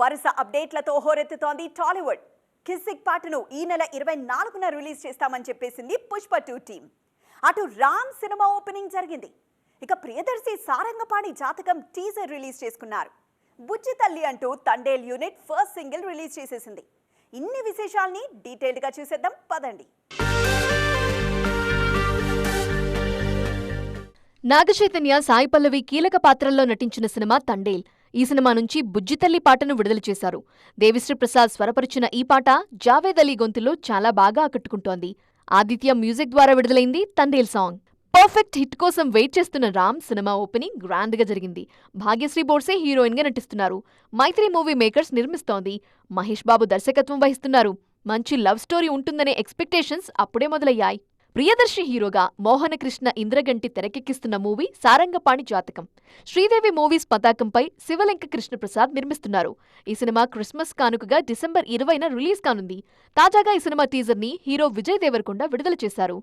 వరుస అప్డేట్లతో హోరెత్తుతోంది టాలీవుడ్. కిస్సిక్ పాటను ఈ నెల ఇరవై నాలుగున రిలీజ్ చేస్తామని చెప్పేసింది పుష్ప టూ టీం అటు రామ్ సినిమా ఓపెనింగ్ జరిగింది. ఇక ప్రియదర్శి సారంగపాణి జాతకం టీజర్ రిలీజ్ చేసుకున్నారు. బుజ్జి తల్లి అంటూ Thandel unit first single release చేసేసింది. ఇన్ని విశేషాల్ని డీటెయిల్డ్గా చూసేద్దాం పదండి. నాగచైతన్య సాయి పల్లవి కీలక పాత్రల్లో నటించిన సినిమా తండేల్. ఈ సినిమా నుంచి బుజ్జితల్లి పాటను విడుదల చేశారు. దేవిశ్రీ ప్రసాద్ స్వరపరిచిన ఈ పాట జావేద్ అలీ గొంతులో చాలా బాగా ఆకట్టుకుంటోంది. ఆదిత్య మ్యూజిక్ ద్వారా విడుదలైంది తండేల్ సాంగ్. పర్ఫెక్ట్ హిట్ కోసం వెయిట్ చేస్తున్న రామ్ సినిమా ఓపెనింగ్ గ్రాండ్గా జరిగింది. భాగ్యశ్రీ బోర్సే హీరోయిన్గా నటిస్తున్నారు. మైత్రి మూవీ మేకర్స్ నిర్మిస్తోంది. మహేష్ బాబు దర్శకత్వం వహిస్తున్నారు. మంచి లవ్ స్టోరీ ఉంటుందనే ఎక్స్పెక్టేషన్స్ అప్పుడే మొదలయ్యాయి. ప్రియదర్శి హీరోగా మోహనకృష్ణ ఇంద్రగంటి తెరకెక్కిస్తున్న మూవీ సారంగపాణి జాతకం. శ్రీదేవి మూవీస్ పతాకంపై శివలంక కృష్ణప్రసాద్ నిర్మిస్తున్నారు. ఈ సినిమా క్రిస్మస్ కానుకగా డిసెంబర్ ఇరవైన రిలీజ్ కానుంది. తాజాగా ఈ సినిమా టీజర్ని హీరో విజయ్ దేవరకొండ విడుదల చేశారు.